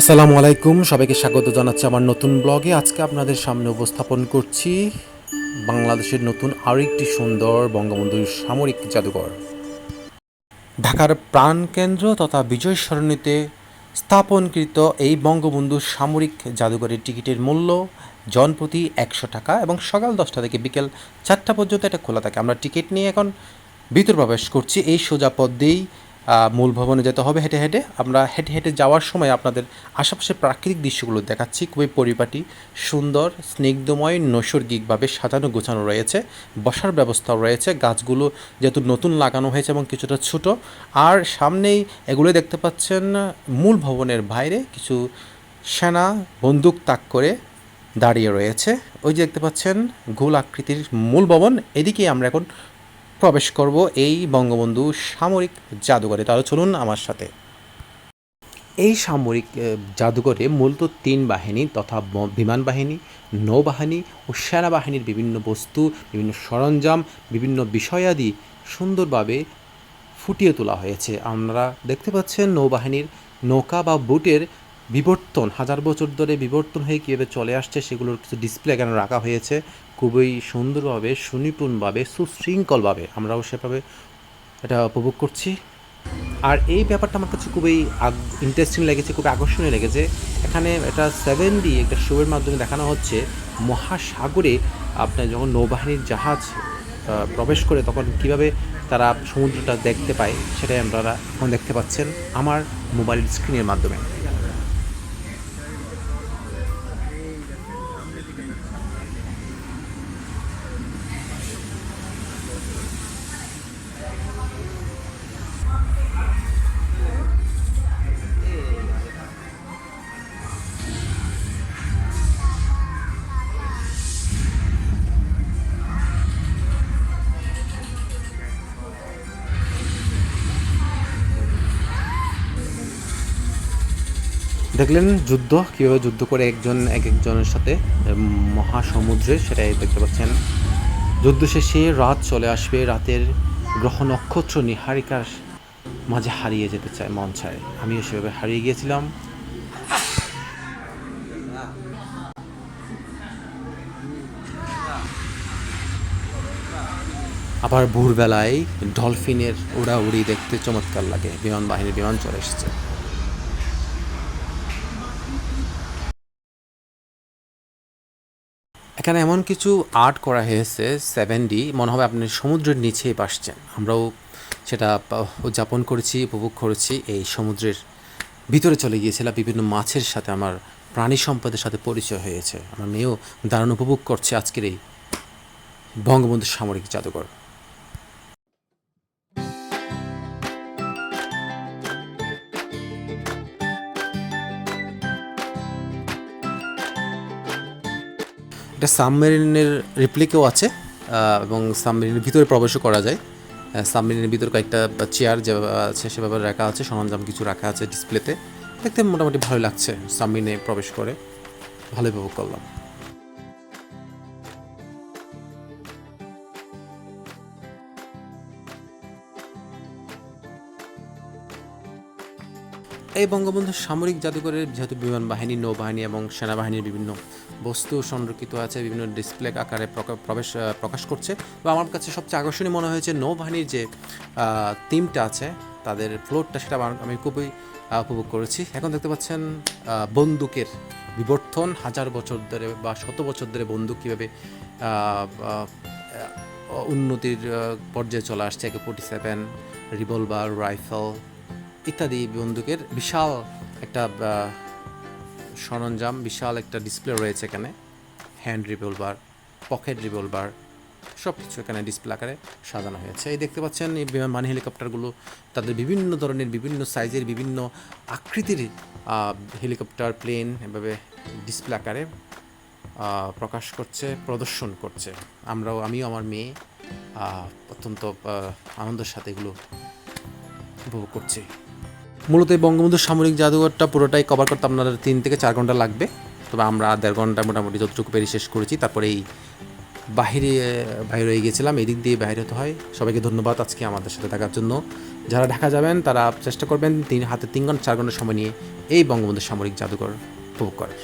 আসসালামু আলাইকুম, সবাইকে স্বাগত জানাচ্ছি আমার নতুন ব্লগে। আজকে আপনাদের সামনে উপস্থাপন করছি বাংলাদেশের নতুন আরেকটি সুন্দর বঙ্গবন্ধুর সামরিক জাদুঘর। ঢাকার প্রাণকেন্দ্র তথা বিজয় সরণিতে স্থাপনকৃত এই বঙ্গবন্ধু সামরিক জাদুঘরের টিকিটের মূল্য জনপ্রতি একশো টাকা এবং সকাল দশটা থেকে বিকেল চারটা পর্যন্ত এটা খোলা থাকে। আমরা টিকিট নিয়ে এখন ভিতর প্রবেশ করছি। এই সোজা পথ দিয়েই মূল ভবনে যেতে হবে হেঁটে হেঁটে। আমরা হেঁটে হেঁটে যাওয়ার সময় আপনাদের আশেপাশের প্রাকৃতিক দৃশ্যগুলো দেখাচ্ছি। খুবই পরিপাটি, সুন্দর, স্নিগ্ধময়, নৈসর্গিকভাবে সাজানো গোছানো রয়েছে। বসার ব্যবস্থাও রয়েছে। গাছগুলো যেহেতু নতুন লাগানো হয়েছে এবং কিছুটা ছোট। আর সামনেই এগুলো দেখতে পাচ্ছেন মূল ভবনের বাইরে কিছু সেনা, বন্দুক তাক করে দাঁড়িয়ে রয়েছে। ওই যে দেখতে পাচ্ছেন গোল আকৃতির মূল ভবন। এদিকে আমরা এখন প্রবেশ করব এই বঙ্গবন্ধু সামরিক জাদুঘরে। তাহলে চলুন আমার সাথে। এই সামরিক জাদুঘরে মূলত তিন বাহিনী তথা বিমান বাহিনী, নৌবাহিনী ও সেনাবাহিনীর বিভিন্ন বস্তু, বিভিন্ন সরঞ্জাম, বিভিন্ন বিষয়াদি সুন্দরভাবে ফুটিয়ে তোলা হয়েছে। আমরা দেখতে পাচ্ছেন নৌবাহিনীর নৌকা বা বুটের বিবর্তন, হাজার বছর ধরে বিবর্তন হয়ে কীভাবে চলে আসছে সেগুলোর কিছু ডিসপ্লে এখানে রাখা হয়েছে। খুবই সুন্দরভাবে, সুনিপুণভাবে, সুশৃঙ্খলভাবে আমরাও সেভাবে এটা উপভোগ করছি। আর এই ব্যাপারটা আমার কাছে খুবই ইন্টারেস্টিং লেগেছে, খুবই আকর্ষণীয় লেগেছে। এখানে এটা সেভেন ডি একটা শোয়ের মাধ্যমে দেখানো হচ্ছে। মহাসাগরে আপনার যখন নৌবাহিনীর জাহাজ প্রবেশ করে তখন কীভাবে তারা সমুদ্রটা দেখতে পায়, সেটাই আপনারা এখন দেখতে পাচ্ছেন আমার মোবাইল স্ক্রিনের মাধ্যমে। দেখলেন যুদ্ধ, কীভাবে যুদ্ধ করে একজন, এক একজনের সাথে মহাসমুদ্রে, সেটাই দেখতে পাচ্ছেন। যুদ্ধ শেষে রাত চলে আসবে, রাতের গ্রহ নক্ষত্র নিহারিকার মাঝে হারিয়ে যেতে চায়, মন চায়। আমিও সেভাবে হারিয়ে গিয়েছিলাম। আবার ভোরবেলায় ডলফিনের উড়াউড়ি দেখতে চমৎকার লাগে। বিমান বাহিনীর বিমান চলে এসেছে। এখানে এমন কিছু আর্ট করা হয়েছে সেভেন ডি মনে হবে আপনি সমুদ্রের নিচেই বাসছেন। আমরাও সেটা উদযাপন করেছি, উপভোগ করেছি, এই সমুদ্রের ভিতরে চলে গিয়েছিলাম, বিভিন্ন মাছের সাথে, আমার প্রাণী সম্পদের সাথে পরিচয় হয়েছে। আমার মেয়েও দারুণ উপভোগ করছে আজকের এই বঙ্গবন্ধু সামরিক জাদুঘর। এটা সাবমেরিনের রিপ্লিকেও আছে এবং সাবমেরিনের ভিতরে প্রবেশও করা যায়। সাবমেরিনের ভিতরে কয়েকটা চেয়ার যে আছে, সেভাবে রাখা আছে, সরঞ্জাম কিছু রাখা আছে ডিসপ্লেতে দেখতে মোটামুটি ভালো লাগছে, সাবমেরিনে প্রবেশ করে। ভালোই উপভোগ করলাম। এই বঙ্গবন্ধু সামরিক জাদুঘরের যেহেতু বিমান বাহিনী, নৌবাহিনী এবং সেনাবাহিনীর বিভিন্ন বস্তু সংরক্ষিত আছে, বিভিন্ন ডিসপ্লে আকারে প্রবেশ প্রকাশ করছে বা আমার কাছে সবচেয়ে আকর্ষণীয় মনে হয়েছে নৌবাহিনীর যে থিমটা আছে, তাদের ফ্লোরটা সেটা আমি খুবই উপভোগ করেছি। এখন দেখতে পাচ্ছেন বন্দুকের বিবর্তন, হাজার বছর ধরে বা শত বছর ধরে বন্দুক কীভাবে উন্নতির পর্যায়ে চলে আসছে, একে ফোর্টি সেভেন, রিভলভার, রাইফেল ইত্যাদি বন্দুকের বিশাল একটা সরঞ্জাম, বিশাল একটা ডিসপ্লে রয়েছে এখানে। হ্যান্ড রিভলভার পকেট রিভলভার সব কিছু এখানে ডিসপ্লে আকারে সাজানো হয়েছে। এই দেখতে পাচ্ছেন, এই মানি হেলিকপ্টারগুলো তাদের বিভিন্ন ধরনের, বিভিন্ন সাইজের বিভিন্ন আকৃতির হেলিকপ্টার প্লেন এভাবে ডিসপ্লে আকারে প্রকাশ করছে, প্রদর্শন করছে। আমরাও, আমিও, আমার মেয়ে অত্যন্ত আনন্দের সাথে এগুলো উপভোগ করছি। মূলত এই বঙ্গবন্ধু সামরিক জাদুঘরটা পুরোটাই কভার করতে আপনাদের তিন থেকে চার ঘণ্টা লাগবে। তবে আমরা দেড় ঘণ্টা মোটামুটি যতটুকু পেরি শেষ করেছি, তারপরে এই বাহিরে বাইরে হয়ে গিয়েছিলাম এদিক দিয়ে বাইরে হতে হয়। সবাইকে ধন্যবাদ আজকে আমাদের সাথে থাকার জন্য। যারা ঢাকা যাবেন, তারা চেষ্টা করবেন তিন হাতে তিন ঘণ্টা, চার ঘণ্টা সময় নিয়ে এই বঙ্গবন্ধু সামরিক জাদুঘর উপভোগ করার।